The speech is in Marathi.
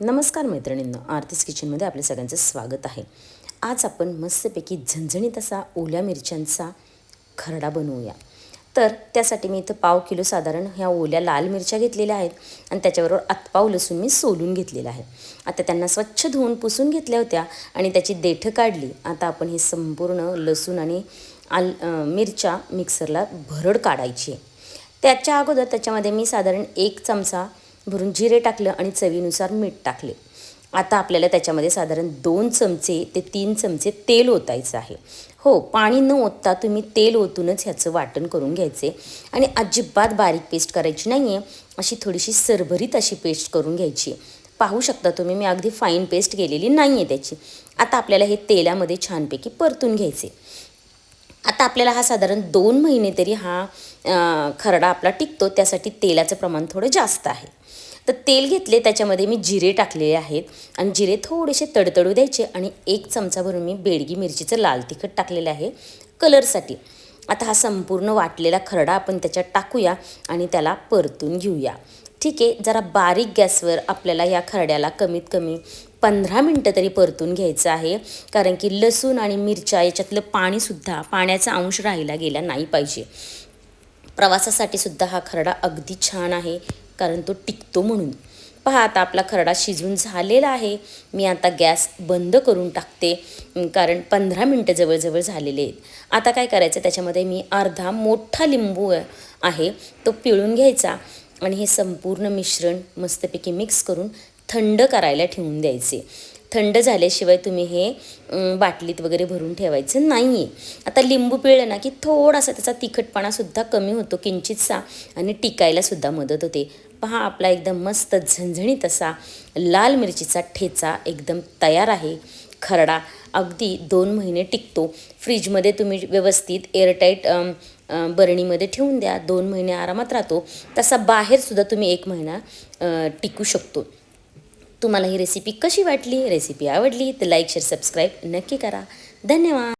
नमस्कार मैत्रिणींनो आरतीस किचनमध्ये आपल्या सगळ्यांचं स्वागत आहे. आज आपण मस्तपैकी झणझणीत असा ओल्या मिरच्यांचा खरडा बनवूया. तर त्यासाठी मी इथं पाव किलो साधारण ह्या ओल्या लाल मिरच्या घेतलेल्या आहेत आणि त्याच्याबरोबर आतपाव लसूण मी सोलून घेतलेला आहे. आता त्यांना स्वच्छ धुवून पुसून घेतल्या होत्या आणि त्याची देठं काढली. आता आपण हे संपूर्ण लसूण आणि आल मिरच्या मिक्सरला भरड काढायची आहे. त्याच्या अगोदर त्याच्यामध्ये मी साधारण एक चमचा भरून जिरे टाकलं आणि चवीनुसार मीठ टाकले. आता आपल्याला त्याच्यामध्ये साधारण दोन चमचे ते तीन चमचे तेल ओतायचं आहे. हो पाणी न ओतता तुम्ही तेल ओतूनच ह्याचं वाटण करून घ्यायचे. आणि अजिबात बारीक पेस्ट करायची नाही आहे अशी थोडीशी सरभरीत अशी पेस्ट करून घ्यायची. पाहू शकता तुम्ही मी अगदी फाईन पेस्ट केलेली नाही आहे त्याची. आता आपल्याला हे तेलामध्ये छानपैकी परतून घ्यायचे. आता आपल्याला हा साधारण दोन महिने तरी हा खरडा आपला टिकतो. त्यासाठी तेलाचं प्रमाण थोडं जास्त आहे. तर तेल घेतले त्याच्यामध्ये मी जिरे टाकलेले आहेत. आणि जिरे थोडेसे तडतडू द्यायचे आणि एक चमचा भरून मी बेडगी मिरचीचं लाल तिखट टाकलेलं आहे कलरसाठी. आता हा संपूर्ण वाटलेला खरडा आपण त्याच्यात टाकूया आणि त्याला परतून घेऊया. ठीक आहे? जरा बारीक गॅसवर आपल्याला या खरड्याला कमीत कमी पंधरा मिनटं तरी परतून घ्यायचं आहे. कारण की लसूण आणि मिरच्या याच्यातलं पाणीसुद्धा पाण्याचा अंश राहिला गेला नाही पाहिजे. प्रवासासाठी सुद्धा हा खरडा अगदी छान आहे कारण तो टिकतो म्हणून. पहा आता आपला खरडा शिजून झालेला आहे. मी आता गॅस बंद करून टाकते कारण पंधरा मिनटं जवळजवळ झालेले आहेत. आता काय करायचं त्याच्यामध्ये मी अर्धा मोठा लिंबू आहे तो पिळून घ्यायचा आणि हे संपूर्ण मिश्रण मस्तपैकी मिक्स करून थंड करायला ठेवून द्यायचे. थंड झाल्याशिवाय तुम्ही हे बाटलीत वगैरे भरून ठेवायचं नाही आहे आता लिंबू पिळलं ना की थोडासा त्याचा तिखटपणासुद्धा कमी होतो किंचितसा आणि टिकायलासुद्धा मदत होते. पहा आपला एकदम मस्त झणझणीत असा लाल मिरचीचा ठेचा एकदम तयार आहे. खरडा अगदी दोन महिने टिकतो. फ्रीजमध्ये तुम्ही व्यवस्थित एअरटाईट बरणीमध्ये ठेवून द्या. दोन महिने आरामात राहतो. तसा बाहेरसुद्धा तुम्ही एक महिना टिकू शकतो. तुम्हाला ही रेसिपी कशी वाटली? रेसिपी आवडली? तर लाईक शेअर सबस्क्राईब नक्की करा. धन्यवाद.